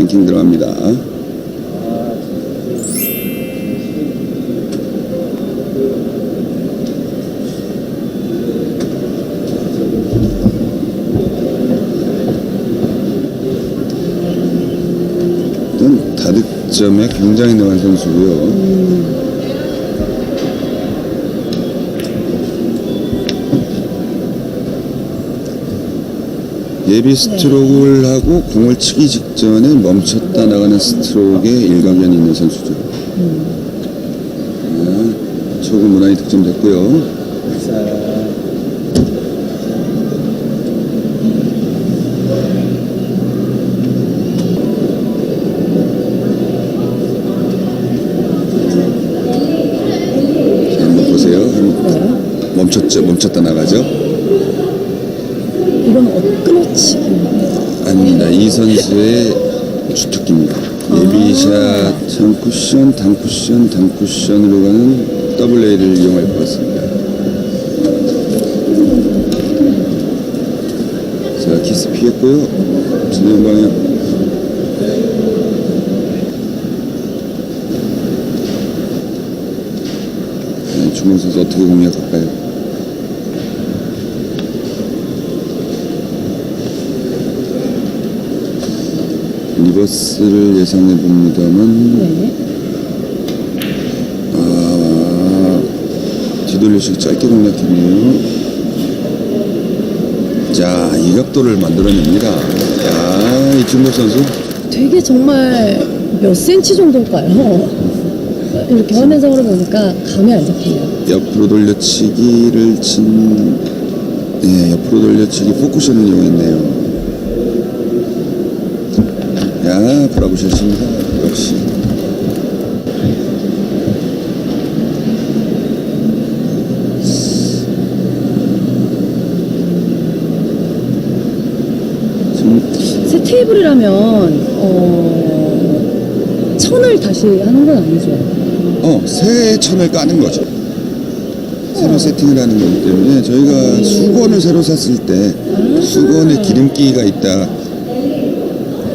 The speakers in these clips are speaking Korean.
뱅킹 들어갑니다. 다득점에 굉장히 능한 선수고요. 예비 스트로크를 하고 공을 치기 직전에 멈췄다 나가는 스트로크에 일가견이 있는 선수죠. 자, 초구 무난히 득점됐고요. 자, 한번 보세요. 한번 멈췄죠? 멈췄다 나가죠? 이건 어, 끊어치기. 아닙니다. 이 선수의 주특기입니다. 예비샷, 장쿠션, 단 쿠션, 단 쿠션으로 가는 더블 A를 이용할 것 같습니다. 자, 키스 피했고요. 진행 방향. 네, 중국 선수 어떻게 공략할까요? 리버스를 예상해 봅니다만 네. 아 뒤돌려식 짧게 공략했네요. 자, 이 각도를 만들어냅니다. 야, 이 중국 선수 되게 정말 몇 센치 정도일까요? 이렇게 화면상으로 보니까 감이 안 잡히네요. 옆으로 돌려치기를 친, 네, 옆으로 돌려치기 포쿠션을 이용했네요. 야, 샷입니다. 역시. 새 테이블이라면 어, 천을 다시 하는 건 아니죠. 어, 새 천을 까는 거죠. 새로 세팅을 하는 거기 때문에 저희가 수건을 새로 샀을 때 수건에 기름기가 있다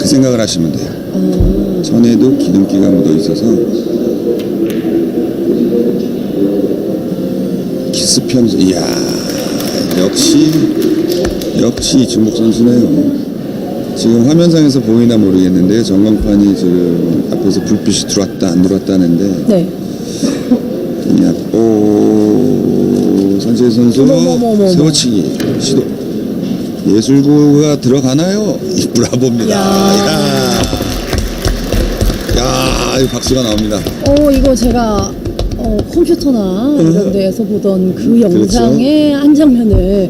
그 생각을 하시면 돼요. 아, 천에도 기름기가 묻어 있어서 기습형수 이야 역시 역시 이 중국 선수네요. 지금 화면상에서 보이나 모르겠는데 전광판이 지금 앞에서 불빛이 들어왔다 안 들어왔다 하는데 네. 야, 오, 선재 선수. 세워치기 시도 예술구가 들어가나요? 이 브라보입니다. 야, 야, 이 박수가 나옵니다. 어, 이거 제가 어, 컴퓨터나 이런 데에서 보던 그 영상의 한 장면을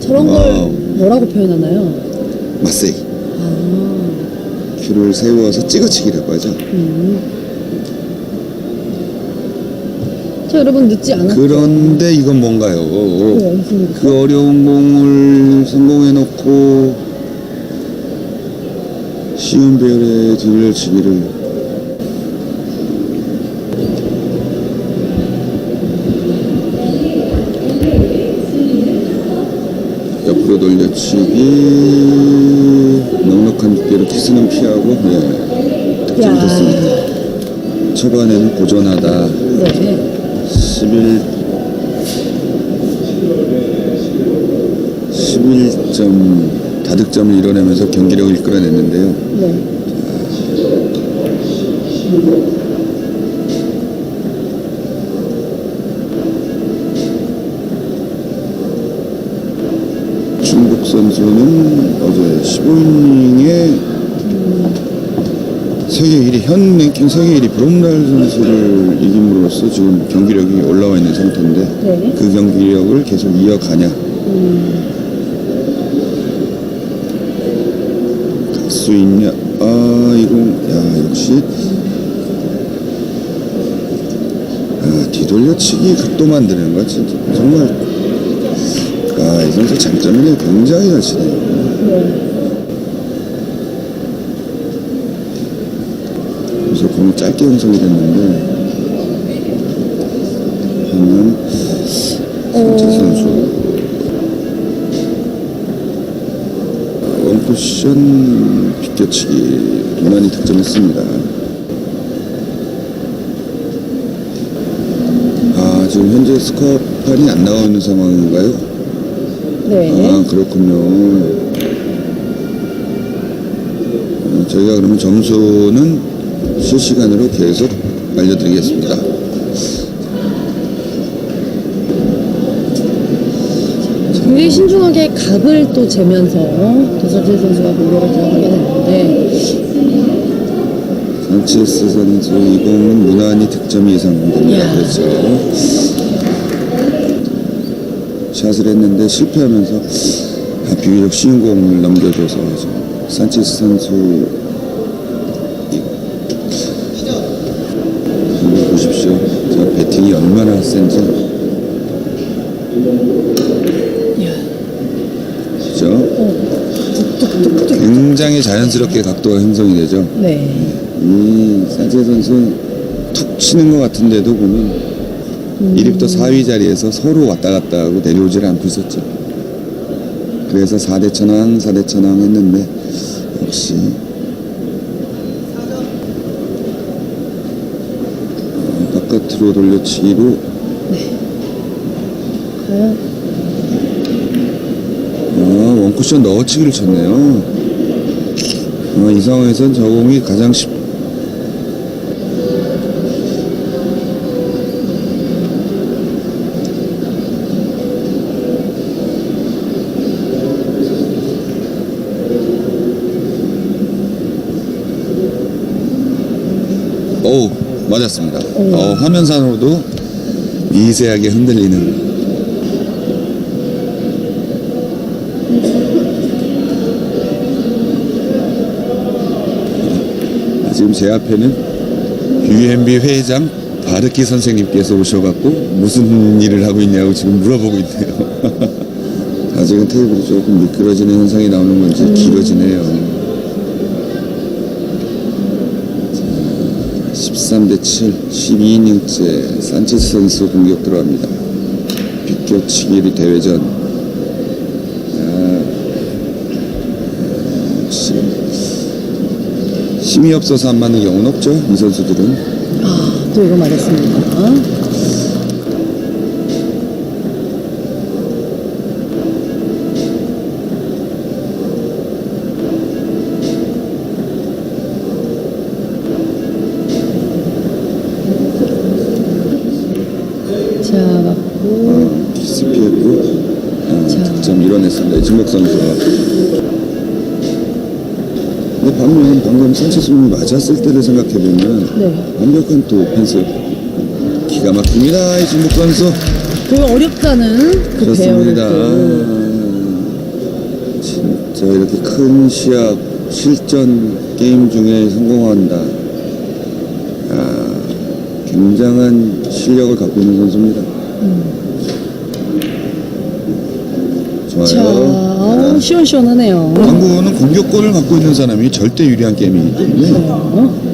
저런 걸 와우. 뭐라고 표현하나요? 마세이 아, 큐를 세워서 찍어치기라고 하죠. 음. 저 여러분 늦지 않았죠? 그런데 이건 뭔가요? 그 어려운 공을 성공해 놓고 쉬운 배열의 뒤돌려치기를 옆으로 돌려치기 넉넉한 두께로 키스는 피하고 네, 득점이 야. 됐습니다. 초반에는 고전하다. 네. 11 11점 다득점을 이뤄내면서 경기력을 이끌어냈는데요. 네. 중국 선수는 어제 15이닝에 세계 1위, 현 랭킹 세계 1위 브롬랄 선수를 이김으로써 지금 경기력이 올라와 있는 상태인데 네. 그 경기력을 계속 이어가냐. 갈 수 있냐. 아, 이거, 야, 역시. 아, 뒤돌려치기 각도 만드는 거 진짜 정말. 아, 이 선수 장점이 굉장히 잘 치네요. 네. 그래서 공이 짧게 형성이 됐는데 하는 산체 선수. 아, 원쿠션 비껴치기 무난히 득점했습니다. 아 지금 현재 스코어판이 안 나와 있는 상황인가요? 네. 아 그렇군요. 어, 저희가 그러면 점수는 실시간으로 계속 알려드리겠습니다. 굉장히 신중하게 각을 또 재면서 도사진 선수가 공격을 들어가게 됐는데 산체스 선수 이 공은 무난히 득점이 예상됩니다. 야. 그렇죠. 샷을 했는데 실패하면서 아, 비교적 쉬운 공을 넘겨줘서 산체스 선수 이- 이거 보십시오. 저 배팅이 얼마나 센지. 야, 그죠? 굉장히 자연스럽게 각도가 형성이 되죠. 네. 이 산체 선수 툭 치는 것 같은데도 보면 1위부터 4위 자리에서 서로 왔다 갔다 하고 내려오지를 않고 있었죠. 그래서 4대 천왕, 4대 천왕 했는데 역시 어, 바깥으로 돌려치기로. 과연 아, 원쿠션 넣어치기를 쳤네요. 아, 이 상황에선 저 공이 가장 쉽 오 맞았습니다. 어, 화면상으로도 미세하게 흔들리는 지금 제 앞에는 UMB 회장 바르키 선생님께서 오셔갖고 무슨 일을 하고 있냐고 지금 물어보고 있네요. 아직은 테이블이 조금 미끄러지는 현상이 나오는 건지 길어지네요. 13대 7, 12이닝째 산체스 선수 공격 들어갑니다. 비껴치기 대회전. 아, 역시 힘이 없어서 안 맞는 경우는 없죠. 이 선수들은. 아, 또 이거 맞았습니다. 자, 맞고. 키스 피했고 아, 자. 득점 이뤄냈습니다. 진목 선수가. 반면 방금 산체스님이 맞았을 때를 생각해보면 네. 완벽한 또 오펜스 기가 막힙니다. 이 진목 선수. 그 어렵다는 그 배열을 좋습니다. 또. 아, 진짜 이렇게 큰 시합 실전 게임 중에 성공한다. 아, 굉장한 실력을 갖고 있는 선수입니다. 좋아요. 자, 아우, 시원시원하네요. 당구는 공격권을 갖고 있는 사람이 절대 유리한 게임이기 때문에 어?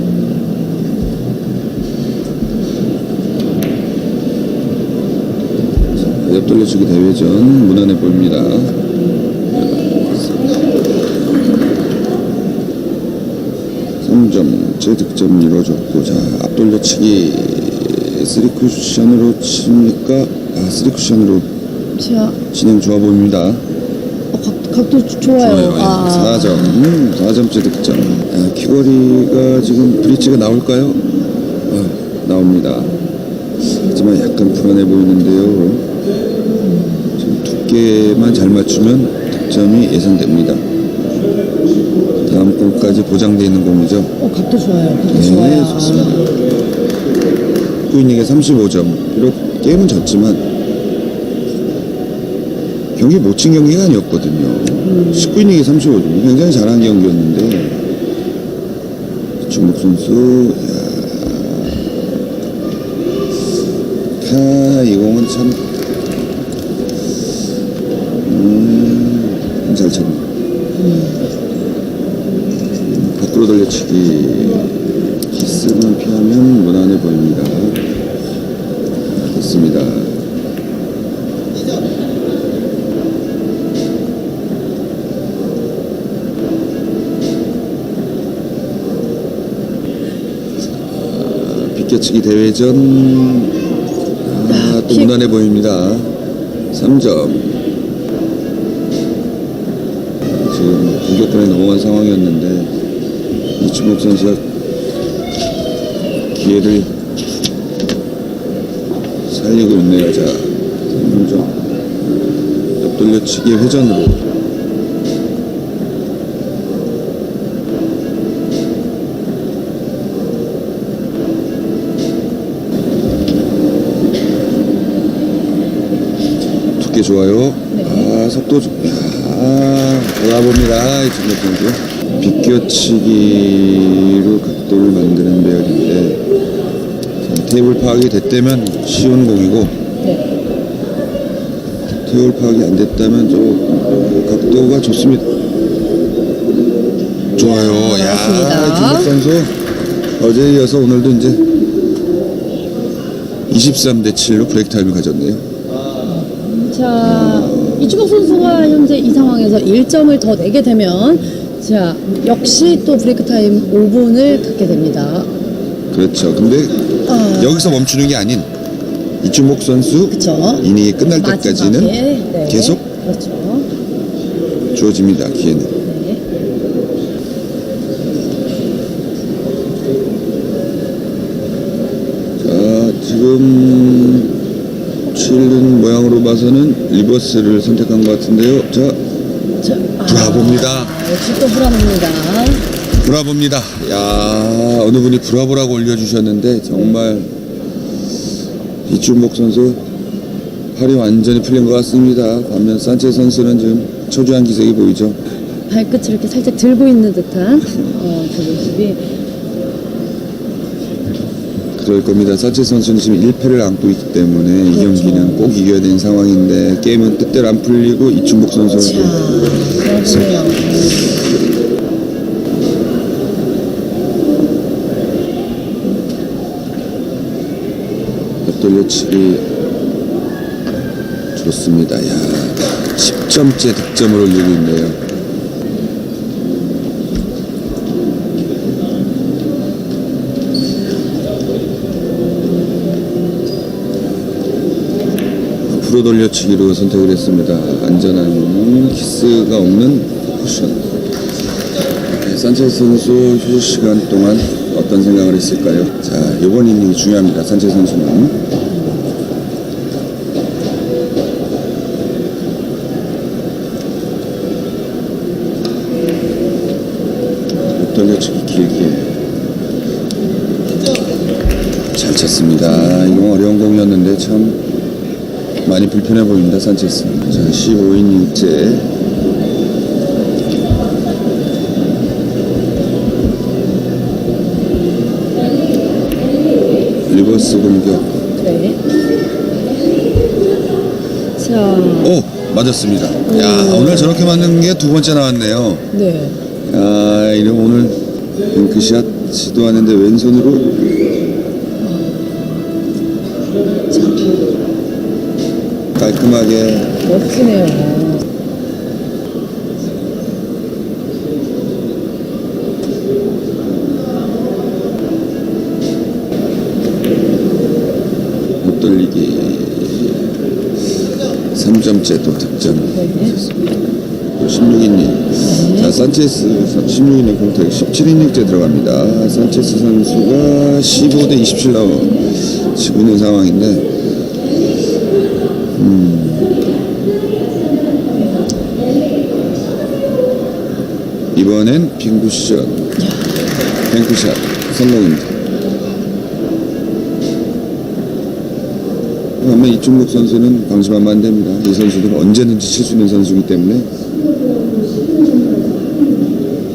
옆 돌려주기 대회전 무난해 보입니다. 3점 제 득점 이루어졌고 자 앞돌려치기 3쿠션으로 칩니까? 아 3쿠션으로 자, 진행 좋아 보입니다. 어, 각, 각도 조- 좋아요. 좋아요. 아, 4점. 음, 4점째 득점. 아, 키거리가 지금 브릿지가 나올까요? 어, 나옵니다. 하지만 약간 불안해 보이는데요. 지금 두께만 잘 맞추면 득점이 예상됩니다. 다음 골까지 보장되어 있는 공이죠. 어, 각도 좋아요. 각도 네, 좋아요. 좋습니다. 19이닝에 35점. 비록 게임은 졌지만 경기 못친 경기가 아니었거든요. 19이닝에 35점. 굉장히 잘한 경기였는데 중국 선수 야. 아, 이 공은 참 음, 잘 쳤네. 밖으로 돌려치기 키스만 피하면 무난해 보입니다. 좋습니다. 비껴치기 대회전 아, 또 킥. 무난해 보입니다. 3점. 지금 공격권에 넘어간 상황이었는데 이준목 선수가 기회를 살리고 있네요. 자, 3점. 옆돌려치기 회전으로 두께 좋아요. 아 속도 좋. 아 돌아봅니다 이준혁 선수. 비껴치기로 각도를 만드는 배열인데 자, 테이블 파악이 됐다면 쉬운 공이고 네. 테이블 파악이 안 됐다면 좀 각도가 좋습니다. 좋아요. 야 맞습니다. 이준혁 선수 어제에 이어서 오늘도 이제 23대 7로 브레이크 타임을 가졌네요. 자, 이주복 선수가 현재 이 상황에서 1점을 더 내게 되면 자, 역시 또 브레이크 타임 5분을 갖게 됩니다. 그렇죠. 근데 아. 여기서 멈추는 게 아닌 이주목 선수 그쵸? 이닝이 끝날 때까지는 마지막에, 네. 계속 그렇죠. 주어집니다. 기회는. 네. 자, 지금 치는 봐서는 리버스를 선택한 것 같은데요. 자, 자, 아, 브라보입니다. 역시 또 브라보입니다. 브라보입니다. 야, 어느 분이 브라보라고 올려주셨는데 정말 이준목 선수 팔이 완전히 풀린 것 같습니다. 반면 산체 선수는 지금 초조한 기색이 보이죠. 발끝을 이렇게 살짝 들고 있는 듯한 어, 그 모습이 그럴 겁니다. 산체 선수는 지금 1패를 안고 있기 때문에 이 그렇죠. 경기는 꼭 이겨야 되는 상황인데 게임은 뜻대로 안 풀리고 이준목 자, 선수는 그러네요. 옆돌려치기 좋습니다. 야, 10점째 득점을 올리고 있네요. 프로 돌려치기로 선택을 했습니다. 안전한 키스가 없는 쿠션. 네, 산체스 선수 휴식 시간 동안 어떤 생각을 했을까요? 자, 이번 이닝이 중요합니다. 산체스 선수는. 돌려치기 길게 잘 쳤습니다. 이건 어려운 공이었는데 참 많이 불편해 보입니다. 산체스. 자, 15이닝째 리버스 공격. 네. 자, 오 맞았습니다. 야 오늘 저렇게 맞는 게 두 번째 나왔네요. 네. 아 이름 오늘 뱅크샷 시도하는데 왼손으로 깔끔하게 멋지네요. 못 돌리기 3점째 또 득점 네. 16이닝 자 산체스 16이닝 공택 17이닝째 들어갑니다 산체스 선수가 15 대 27 나오 지고 있는 상황인데 음. 이번엔 빙구샷. 뱅크샷. 성공입니다. 반면 이중국 선수는 방심하면 안 됩니다. 이 선수들은 언제든지 칠 수 있는 선수이기 때문에.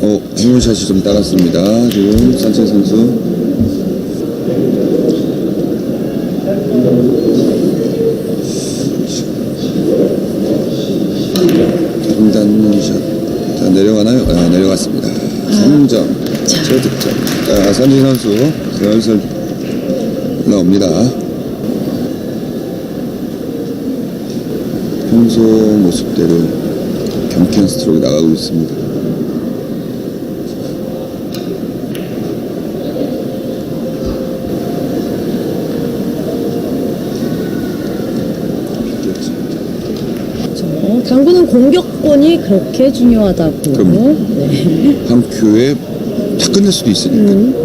어, 행운샷이 좀 따랐습니다. 지금 산체 선수 내려가나요? 아, 내려갔습니다. 3점. 자. 최득점. 자, 선진 선수 슬슬 나옵니다. 평소 모습대로 경쾌한 스트로크 나가고 있습니다. 당구는 어, 공격 권이 그렇게 중요하다고. 그럼요. 네. 한 큐에 다 끝낼 수도 있으니까 음.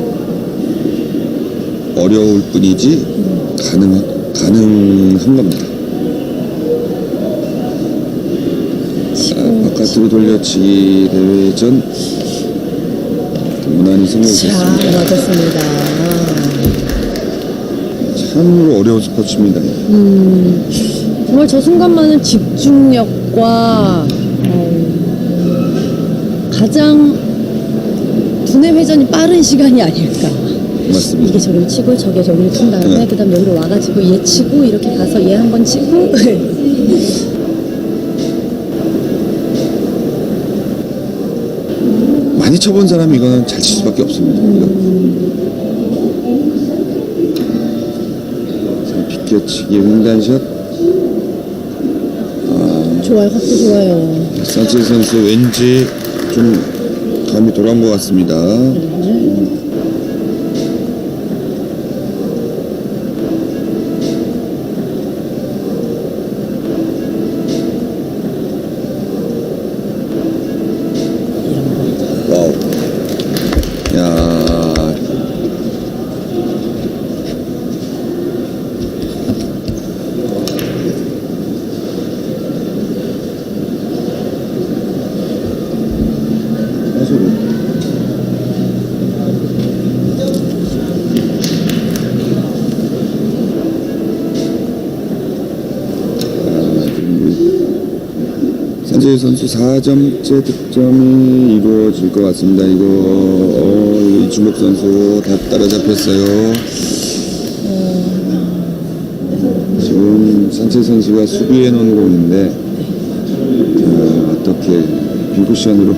어려울 뿐이지 가능 가능한 겁니다. 아, 바깥으로 돌려치기 대회 전 무난히 자, 성공했습니다. 맞았습니다. 참으로 어려운 스포츠입니다. 음, 정말 저 순간만은 집중력과 어, 가장 두뇌 회전이 빠른 시간이 아닐까. 맞습니다. 이게 저기를 치고 저게 저기를 친 다음에 네. 그다음 여기로 와가지고 얘 치고 이렇게 가서 얘 한 번 치고 많이 쳐본 사람이 이거는 잘 칠 수밖에 없습니다. 자, 비껴치기 횡단샷. 좋아요, 확도 좋아요. 산체 선수 왠지 좀 감이 돌아온 것 같습니다. 산재희 선수 4점째 득점이 이루어질 것 같습니다. 이거 어, 이준복 선수 다 따라잡혔어요. 지금 산재 선수가 수비해 놓은 공인데 자, 어떻게 빈쿠션으로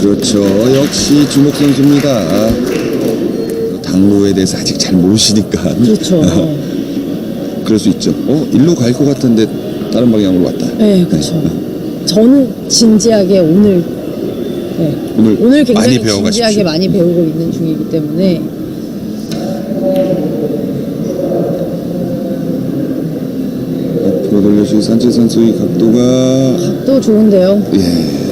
그렇죠. 역시 주목 선수입니다. 당구에 대해서 아직 잘 모르시니까 그렇죠. 그럴 수 있죠. 어, 일로 갈 것 같은데 다른 방향으로 왔다. 네, 그렇죠. 저는 진지하게 오늘 네, 오늘, 오늘 굉장히 많이 배워가십시오. 진지하게 많이 배우고 있는 중이기 때문에 앞으로 돌려주신 산체 선수의 각도가 또 좋은데요. 예.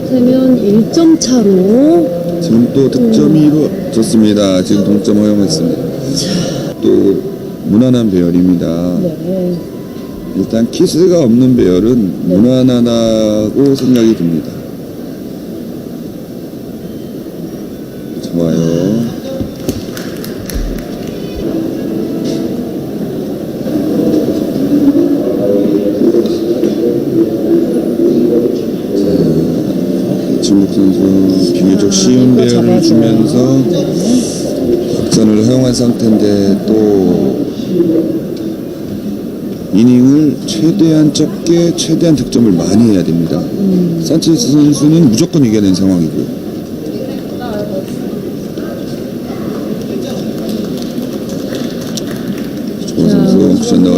되면 1점 차로 지금 또 득점이 이루어졌습니다. 지금 동점 허용했습니다. 또 무난한 배열입니다. 네. 일단 키스가 없는 배열은 네. 무난하다고 생각이 듭니다. 좋아요. 자, 중국 선수 비교적 쉬운 주면서 역전을 허용한 상태인데 또 이닝을 최대한 적게 최대한 득점을 많이 해야 됩니다. 산체스 선수는 무조건 이겨낸 상황이고요.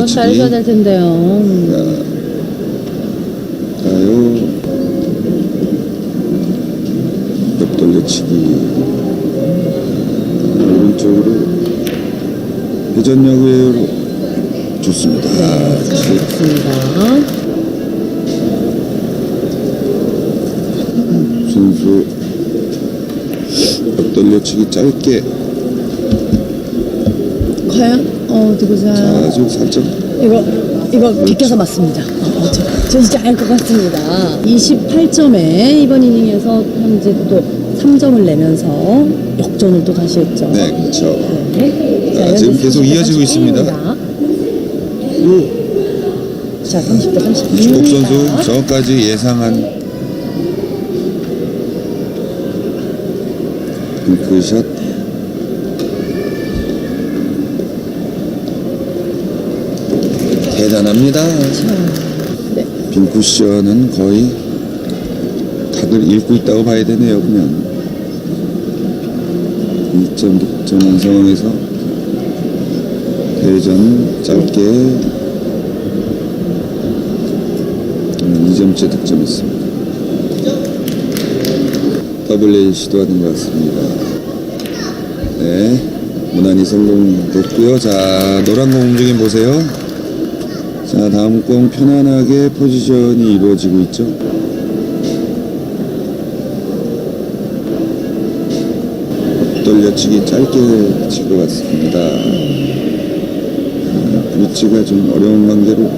잘 해줘야 될 텐데요. 가요. 옆 돌려치기 오른쪽으로 회전력으로 좋습니다. 좋습니다. 선수 옆 돌려치기 짧게 과연 어 누구세요? 아주 살짝 이거 이거 비껴서 맞습니다. 어, 저, 저 진짜 알 것 같습니다. 28점에 이번 이닝에서 현재 또 3점을 내면서 역전을 또 다시 했죠. 네 그렇죠. 네. 아, 현재 지금 계속 30대 이어지고 31입니다. 있습니다. 자, 30대 32. 주국 선수 저까지 예상한 잉크샷 대단합니다. 네. 빈 쿠션은 거의 각을 읽고 있다고 봐야 되네요, 그냥. 2점 득점한 상황에서 대전 짧게 2점째 득점했습니다. 더블레이 시도하는 것 같습니다. 네, 무난히 성공됐고요. 자, 노란 공 움직임 보세요. 자, 다음 공 편안하게 포지션이 이루어지고 있죠. 돌려치기 짧게 칠것 같습니다. 브릿지가 좀 어려운 관계로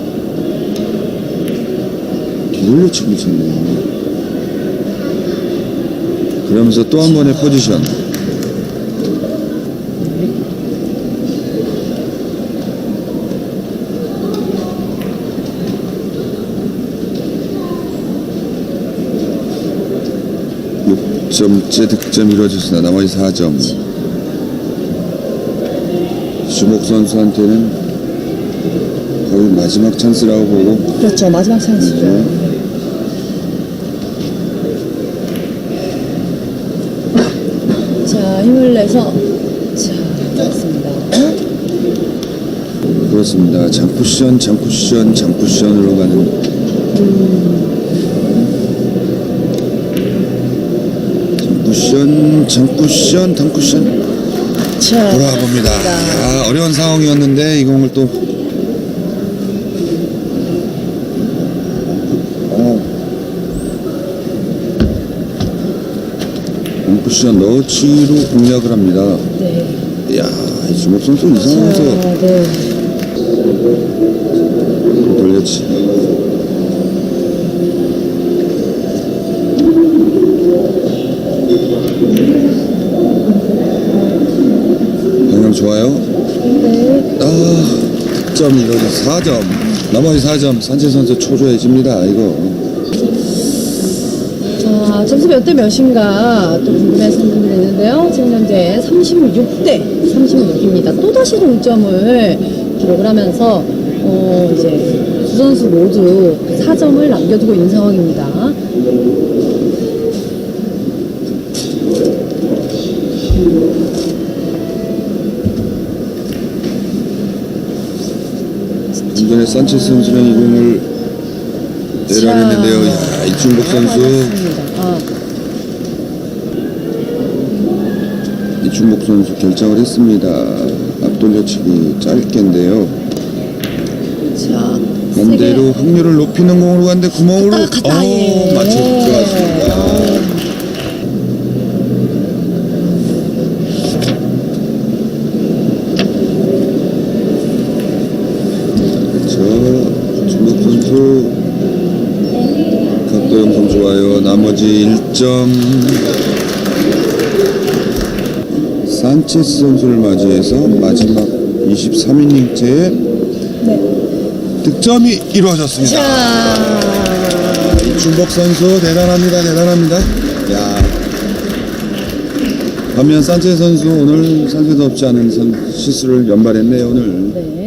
뒤돌려치기 쳤네요. 그러면서 또 한 번의 포지션. 육점째 득점 이루어졌으나 나머지 4점. 주목 선수한테는 거의 마지막 찬스라고 보고 그렇죠. 마지막 찬스죠. 자, 힘을 내서 자, 맞습니다. 그렇습니다. 장쿠션, 장쿠션, 장쿠션으로 가는 장 쿠션, 장쿠션, 장쿠션 자, 돌아봅니다. 아, 어려운 상황이었는데 이 공을 또 어. 장쿠션 너치로 공략을 합니다. 네. 이야, 이 주목 선수 이상해서 자, 네. 돌려치. 방향 좋아요. 네. 아, 득점 이거는 4점. 나머지 4점 산채 선수 초조해집니다. 이거. 자, 점수 몇 대 몇인가 또 궁금해서 분들이 있는데요. 지금 현재 36대 36입니다. 또다시 동점을 기록을 하면서 어, 이제 두 선수 모두 4점을 남겨두고 있는 상황입니다. 전에 산체 선수는 이 공을 내려냈는데요. 야, 이중복 선수. 맞습니다. 아, 이중복 선수 결정을 했습니다. 앞돌려치기 짧게인데요. 자, 반대로 확률을 높이는 공으로 갔는데 구멍으로 갔다, 갔다, 어, 예. 맞춰 들어갔습니다. 어. 저 중국 선수 각도 영상 좋아요. 나머지 1점 산체스 선수를 맞이해서 마지막 23이닝째에 네. 득점이 이루어졌습니다. 자, 이준복 선수 대단합니다. 대단합니다. 야. 반면 산체 선수 오늘 산체도 없지 않은 선- 실수를 연발했네요 오늘. 네.